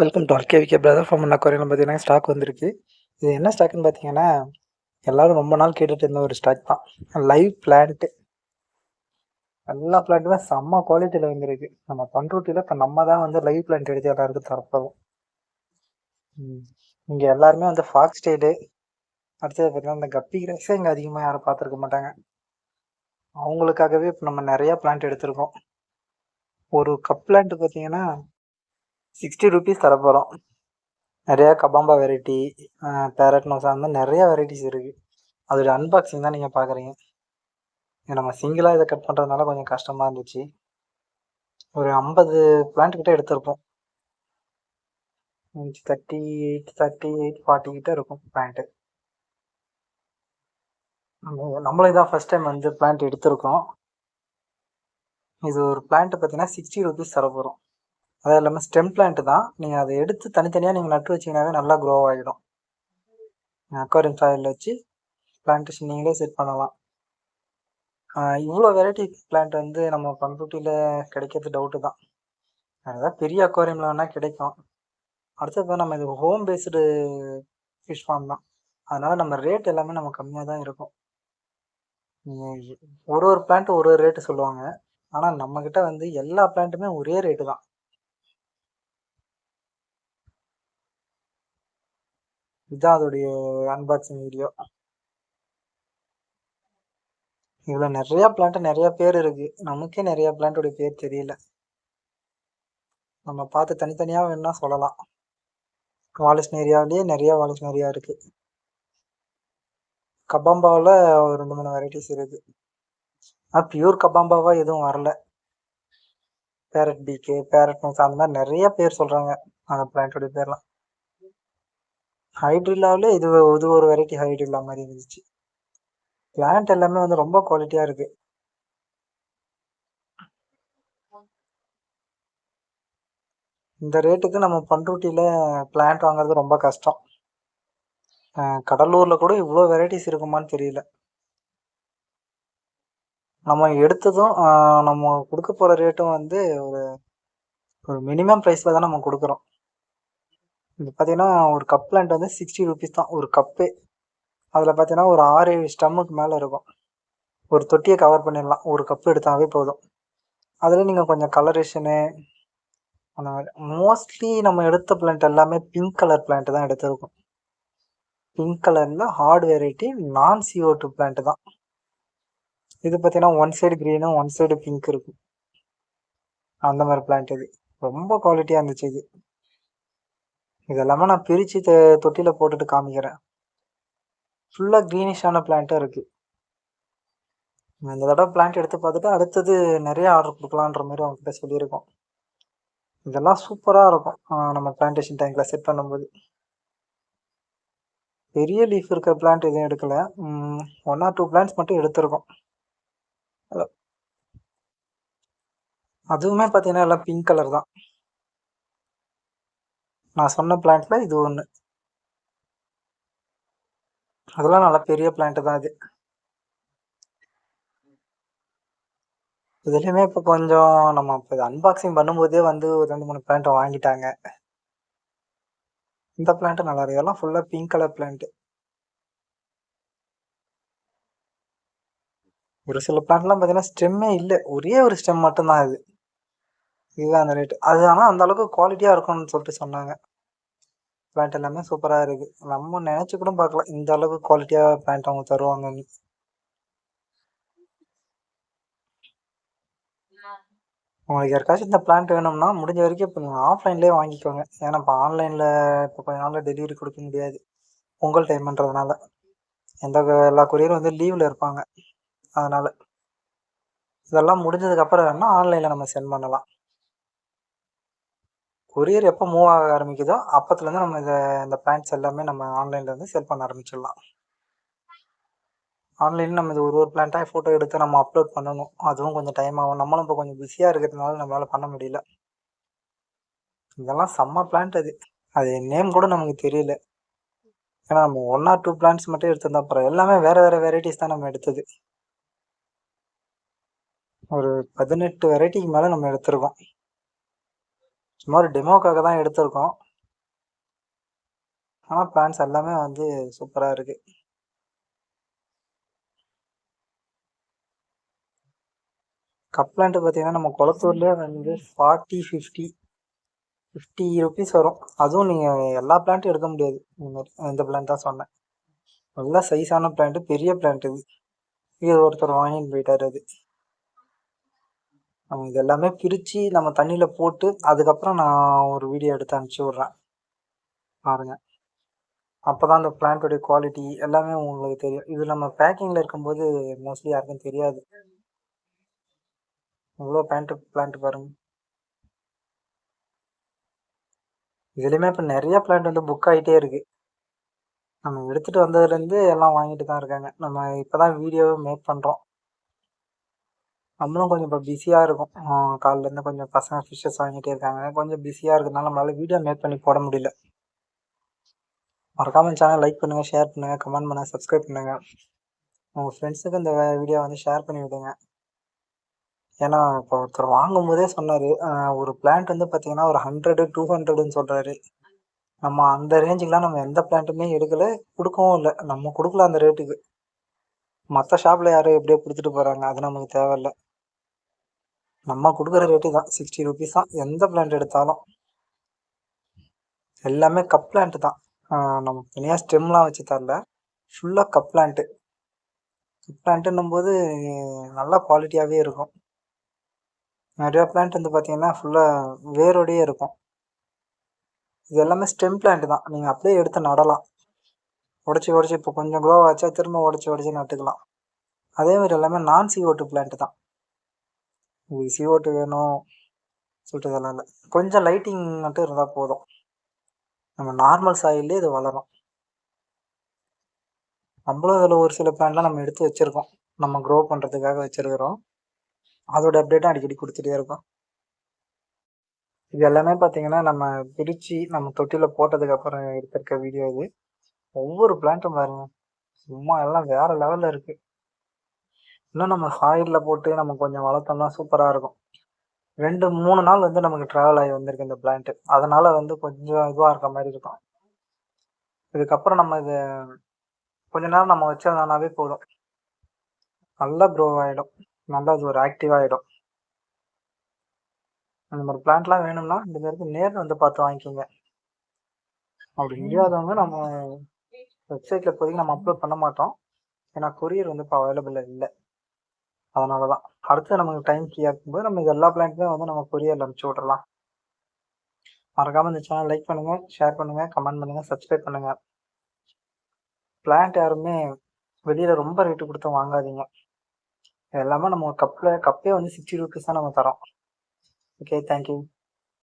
Welcome to RKVK brother என்ன aquarium பார்த்தீங்கன்னா stock வந்திருக்கு. இது என்ன ஸ்டாக்னு பார்த்தீங்கன்னா எல்லாரும் ரொம்ப நாள் கேட்டுட்டு இருந்த ஒரு ஸ்டாக் தான். லைவ் பிளான்ட்டு எல்லா பிளான்ட்டுமே செம்ம குவாலிட்டியில் வந்துருக்கு. நம்ம பண்ருட்டியில் இப்போ நம்ம தான் வந்து லைவ் பிளான்ட் எடுத்து எல்லாருக்கும் தரப்போம் இங்கே எல்லாருமே வந்து ஃபாக்ஸ் ஸ்டைலு அடுத்தது பார்த்தீங்கன்னா இந்த கப்பி கிராக்ஸே இங்கே அதிகமாக யாரும் பார்த்துருக்க மாட்டாங்க. அவங்களுக்காகவே இப்போ நம்ம நிறையா பிளான்ட் எடுத்திருக்கோம். ஒரு கப் பிளான்ட் பார்த்தீங்கன்னா சிக்ஸ்டி ருபீஸ் தரப்போகிறோம் நிறையா கபாம்பா வெரைட்டி பேரட் நோசா அந்த மாதிரி நிறையா வெரைட்டிஸ் இருக்குது அதோட அன்பாக்சிங் தான் நீங்கள் பார்க்குறீங்க இது நம்ம சிங்கிளாக இதை கட் பண்ணுறதுனால கொஞ்சம் கஷ்டமாக இருந்துச்சு. ஒரு ஐம்பது பிளான்ட் கிட்டே எடுத்திருப்போம். Thirty eight thirty eight forty கிட்ட இருக்கும் பிளான்ட்டு நம்மளும் இதான் ஃபஸ்ட் டைம் வந்து பிளான்ட் எடுத்திருக்கோம். இது ஒரு பிளான்ட்டு பார்த்தீங்கன்னா சிக்ஸ்டி ருபீஸ் தர போகிறோம் அது இல்லாமல் ஸ்டெம் பிளான்ட்டு தான். நீங்கள் அதை எடுத்து தனித்தனியாக நீங்கள் நட்டு வச்சிங்கனாவே நல்லா க்ரோ ஆகிடும் அக்வாரியம் சாயில் வச்சு பிளான்டேஷன் நீங்களே செட் பண்ணலாம். இவ்வளோ வெரைட்டி பிளான்ட் வந்து நம்ம பண்ருட்டியில் கிடைக்கிறது டவுட்டு தான். அதுதான் பெரிய அக்வாரியமில் வேணால் கிடைக்கும். அடுத்தது நம்ம இது ஹோம் பேஸ்டு ஃபிஷ் ஃபார்ம் தான். அதனால் நம்ம ரேட் எல்லாமே நம்ம கம்மியாக தான் இருக்கும். ஒரு ஒரு பிளான்ட்டு ஒரு ஒரு ரேட்டு சொல்லுவாங்க. ஆனால் நம்மக்கிட்ட வந்து எல்லா பிளான்ட்டுமே ஒரே ரேட்டு தான். இதுதான் அதோடைய அன்பாக்சிங் வீடியோ இதில் நிறையா பிளான்ட் நிறையா பேர் இருக்குது நமக்கே நிறையா பிளான்ட்டோடைய பேர் தெரியல. நம்ம பார்த்து தனித்தனியாக வேணால் சொல்லலாம். வாலிஸ்ன் ஏரியாவிலேயே நிறையா இருக்கு. ஏரியா இருக்குது கபாம்பாவில் ஒரு ரெண்டு மூணு வெரைட்டிஸ் இருக்குது ஆனால் பியூர் கபாம்பாவாக எதுவும் வரல. பேரட் பீக்கு பேரட் நோஸ் அந்த மாதிரி நிறைய பேர் சொல்கிறாங்க அந்த பிளான்ட்டோடைய பேர்லாம். ஹைட்ரில்லாவில் இது இது ஒரு வெரைட்டி ஹைட்ரில்லா மாதிரி இருந்துச்சு. பிளான்ட் எல்லாமே வந்து ரொம்ப குவாலிட்டியாக இருக்கு. இந்த ரேட்டுக்கு நம்ம பண்ருட்டியில் பிளான்ட் வாங்குறது ரொம்ப கஷ்டம். கடலூரில் கூட இவ்வளோ வெரைட்டிஸ் இருக்குமான்னு தெரியல. நம்ம எடுத்ததும் நம்ம கொடுக்க போகிற ரேட்டும் வந்து ஒரு ஒரு மினிமம் ப்ரைஸில் தான் நம்ம கொடுக்குறோம். இது பார்த்தீங்கன்னா ஒரு கப் பிளான்ட் வந்து சிக்ஸ்டி ருபீஸ் தான். ஒரு கப்பே அதில் பார்த்தீங்கன்னா ஒரு ஆறு ஏழு ஸ்டம்முக்கு மேலே இருக்கும். ஒரு தொட்டியை கவர் பண்ணிடலாம். ஒரு கப்பு எடுத்தாவே போதும். அதில் நீங்கள் கொஞ்சம் கலரேஷனு அந்த மாதிரி. மோஸ்ட்லி நம்ம எடுத்த பிளான்ட் எல்லாமே பிங்க் கலர் பிளான்ட் தான் எடுத்திருக்கோம். பிங்க் கலரில் ஹார்ட் வெரைட்டி நான் சிஓ டூ பிளான்ட் தான். இது பார்த்தீங்கன்னா ஒன் சைடு க்ரீனும் ஒன் சைடு பிங்க் இருக்கும். அந்த மாதிரி பிளான்ட் இது. ரொம்ப குவாலிட்டியாக இருந்துச்சு இது. இதெல்லாமே நான் பிரித்து தொட்டியில் போட்டுட்டு காமிக்கிறேன். ஃபுல்லாக க்ரீனிஷான பிளான்ட்டாக இருக்குது இந்த தடவை பிளான்ட் எடுத்து பார்த்துட்டு அடுத்தது நிறைய ஆர்டர் கொடுக்கலான்ற மாதிரி அவங்ககிட்ட சொல்லியிருக்கோம். இதெல்லாம் சூப்பராக இருக்கும். நம்ம பிளான்டேஷன் டேங்கில் செட் பண்ணும்போது. பெரிய லீஃப் இருக்கிற பிளான்ட் எதுவும் எடுக்கல. ஒன் ஆர் டூ பிளான்ட்ஸ் மட்டும் எடுத்திருக்கோம். அதுவுமே பார்த்தீங்கன்னா எல்லாம் பிங்க் கலர் தான். நான் சொன்ன பிளான்ட்ல இது ஒன்று அதெல்லாம் நல்லா பெரிய பிளான்ட் தான் இது. இதுலேயுமே இப்போ கொஞ்சம் நம்ம இப்போ அன்பாக்சிங் பண்ணும்போதே வந்து ஒரு ரெண்டு மூணு பிளான்ட்டை வாங்கிட்டாங்க. இந்த பிளான்ட்டு நல்லா இருக்கு. இதெல்லாம் ஃபுல்லாக பிங்க் கலர் பிளான்ட்டு ஒரு சில பிளான்ட்லாம் பார்த்தீங்கன்னா ஸ்டெம்மே இல்லை. ஒரே ஒரு ஸ்டெம் மட்டும்தான் இது. இதுதான் அந்த ரேட்டு அது ஆனால் அந்த அளவுக்கு குவாலிட்டியாக இருக்கும்னு சொல்லிட்டு சொன்னாங்க. பேண்ட் எல்லாமே சூப்பராக இருக்குது நம்ம நினச்சி கூட பார்க்கலாம் இந்த அளவுக்கு குவாலிட்டியாக பேண்ட் அவங்க தருவாங்கன்னு. உங்களுக்கு யாருக்காச்சும் இந்த பிளான்ட் வேணும்னா முடிஞ்ச வரைக்கும் இப்போ நீங்கள் ஆஃப்லைன்லேயே வாங்கிக்கோங்க. ஏன்னா இப்போ ஆன்லைனில் இப்போ கொஞ்ச நாளில் டெலிவரி கொடுக்க முடியாது. பொங்கல் டைம்ன்றதுனால எந்த எல்லா கொரியரும் வந்து லீவில் இருப்பாங்க. அதனால். இதெல்லாம் முடிஞ்சதுக்கப்புறம் வேணால் ஆன்லைனில் நம்ம சென்ட் பண்ணலாம். கொரியர் எப்போ மூவ் ஆக ஆரம்பிக்குதோ அப்போத்துலேருந்து நம்ம இதை இந்த பேண்ட்ஸ் எல்லாமே நம்ம ஆன்லைனில் வந்து செல் பண்ண ஆரம்பிச்சிடலாம். ஆன்லைனில் நம்ம இது ஒரு ஒரு பிளான்ட்டாக ஃபோட்டோ எடுத்து நம்ம அப்லோட் பண்ணணும். அதுவும் கொஞ்சம் டைம் ஆகும். நம்மளும் இப்போ கொஞ்சம் பிஸியாக இருக்கிறதுனால நம்மளால் பண்ண முடியல. இதெல்லாம் செம்ம பிளான்ட் அது. அது நேம் கூட நமக்கு தெரியல. ஏன்னா நம்ம ஒன் ஆர் டூ பிளான்ட்ஸ் மட்டும் எடுத்திருந்தா அப்புறம் எல்லாமே வேறு வேறு வெரைட்டிஸ் தான் நம்ம எடுத்தது. ஒரு பதினெட்டு வெரைட்டிக்கு மேலே நம்ம எடுத்திருக்கோம். சும்மா ஒரு டெமோக்காக தான் எடுத்திருக்கோம். ஆனால் பிளான்ஸ் எல்லாமே வந்து சூப்பராக இருக்குது கப் பிளான்ட் பார்த்தீங்கன்னா நம்ம குளத்தூர்லேயே வந்து ஃபார்ட்டி ஃபிஃப்டி ஃபிஃப்டி ருபீஸ் வரும். அதுவும் நீங்கள் எல்லா பிளான்ட்டும் எடுக்க முடியாது. இந்த மாதிரி பிளான்ட் தான் சொன்னேன். நல்லா சைஸான பிளான்ட்டு பெரிய பிளான்ட் இது. இது ஒருத்தர் வாங்கின்னு போயிட்டார் அது. நம்ம இது எல்லாமே பிரித்து நம்ம தண்ணியில் போட்டு அதுக்கப்புறம் நான் ஒரு வீடியோ எடுத்து அனுப்பிச்சி விட்றேன். பாருங்கள் அப்போ தான் அந்த பிளான்ட்டோடைய குவாலிட்டி எல்லாமே உங்களுக்கு தெரியும். இது நம்ம பேக்கிங்கில் இருக்கும்போது மோஸ்ட்லி யாருக்கும் தெரியாது. இவ்வளோ பேண்ட்டு பிளான்ட் பாருங்க. இதுலேயுமே இப்போ நிறைய பிளான்ட் வந்து புக் ஆகிட்டே இருக்குது நம்ம எடுத்துகிட்டு வந்ததுலேருந்து எல்லாம் வாங்கிட்டு தான் இருக்காங்க. நம்ம இப்போ தான் வீடியோவை மேக் பண்ணுறோம் நம்மளும் கொஞ்சம் இப்போ பிஸியாக இருக்கும். காலிலேருந்து கொஞ்சம் பசங்க ஃபிஷ்ஷஸ் வாங்கிட்டே இருக்காங்க. கொஞ்சம் பிஸியாக இருக்கிறதுனால நம்மளால் வீடியோ மேக் பண்ணி போட முடியல. மறக்காமல் சேனல் லைக் பண்ணுங்கள் ஷேர் பண்ணுங்கள் கமெண்ட் பண்ணுங்கள் சப்ஸ்கிரைப் பண்ணுங்கள் உங்கள் ஃப்ரெண்ட்ஸுக்கு இந்த வீடியோ வந்து ஷேர் பண்ணி விடுங்க. ஏன்னா இப்போ ஒருத்தர் வாங்கும் போதே சொன்னார் ஒரு பிளான்ட் வந்து பார்த்தீங்கன்னா ஒரு ஹண்ட்ரடு டூ ஹண்ட்ரடுன்னு சொல்கிறாரு நம்ம அந்த ரேஞ்சுக்கெலாம் நம்ம எந்த பிளான்ட்டுமே எடுக்கலை கொடுக்கவும் இல்லை. நம்ம கொடுக்கல அந்த ரேட்டுக்கு மற்ற ஷாப்பில் யாரும் எப்படியோ கொடுத்துட்டு போகிறாங்க அது நமக்கு தேவையில்ல. நம்ம கொடுக்குற ரேட்டு தான். சிக்ஸ்டி ருபீஸ் தான். எந்த பிளான்ட் எடுத்தாலும். எல்லாமே கப் பிளான்ட் தான். நம்ம தனியாக ஸ்டெம்லாம் வச்சு தரல. ஃபுல்லாக கப் பிளான்ட்டு கப் பிளான்ட்டுன்னும் போது நல்லா குவாலிட்டியாகவே இருக்கும். நிறையா பிளான்ட் வந்து பார்த்தீங்கன்னா ஃபுல்லாக வேரோடையே இருக்கும். இது எல்லாமே ஸ்டெம் பிளான்ட் தான். நீங்கள் அப்படியே எடுத்து நடலாம். உடச்சி உடச்சி இப்போ கொஞ்சம் க்ரோ ஆச்சா திரும்ப உடச்சி உடச்சி நட்டுக்கலாம். அதே மாதிரி எல்லாமே நான் சிஓட்டு பிளான்ட் தான். உங்களுக்கு சிஓட்டு வேணும் சொல்லிட்டு இதெல்லாம் இல்லை. கொஞ்சம் லைட்டிங் மட்டும் இருந்தால் போதும். நம்ம நார்மல் சாயிலே இது வளரும் நம்மளும் அதில் ஒரு சில பிளான்லாம் நம்ம எடுத்து வச்சுருக்கோம். நம்ம க்ரோ பண்ணுறதுக்காக வச்சுருக்கிறோம். அதோட அப்டேட்டும் அடிக்கடி கொடுத்துட்டே இருக்கோம். இது எல்லாமே பார்த்தீங்கன்னா நம்ம பிரித்து நம்ம தொட்டியில் போட்டதுக்கப்புறம் எடுத்திருக்க வீடியோ இது. ஒவ்வொரு பிளான்ட்டும் பாருங்க. சும்மா எல்லாம் வேறு லெவலில் இருக்குது இன்னும் நம்ம சாயிலில் போட்டு நம்ம கொஞ்சம் வளர்த்தோம்னா சூப்பராக இருக்கும். ரெண்டு மூணு நாள் வந்து நமக்கு ட்ராவல் ஆகி வந்திருக்கு இந்த பிளான்ட்டு அதனால் வந்து கொஞ்சம் இதுவாக இருக்க மாதிரி இருக்கும். இதுக்கப்புறம் நம்ம இது கொஞ்ச நேரம் நம்ம வச்சிருந்தோம்னாவே போதும். நல்லா க்ரோ ஆகிடும் நல்லா அது ஒரு ஆக்டிவ் ஆகிடும் அந்த மாதிரி பிளான்ட்லாம் வேணும்னா இந்த மாதிரி நேரில் வந்து பார்த்து வாங்கிக்கோங்க. அப்படி முடியாதவங்க நம்ம வெப்சைட்டில் இப்போதைக்கு நம்ம அப்லோட் பண்ண மாட்டோம். ஏன்னா கொரியர் வந்து இப்போ அவைலபிள் இல்லை. அதனால தான் அடுத்து நமக்கு டைம் ஃப்ரீயாக இருக்கும்போது நம்ம இது எல்லா பிளான்ட்டுமே வந்து நம்ம கொரியரில் அனுப்பிச்சி விட்றலாம் மறக்காமல் இந்த சேனல் லைக் பண்ணுங்கள் ஷேர் பண்ணுங்கள் கமெண்ட் பண்ணுங்கள் சப்ஸ்கிரைப் பண்ணுங்கள் பிளான்ட் யாருமே வெளியில் ரொம்ப ரேட்டு கொடுத்து வாங்காதீங்க. எல்லாமே நம்ம கப்பில் கப்பே வந்து சிக்ஸ்டி ருபீஸ் தான் நம்ம தரோம். Okay thank you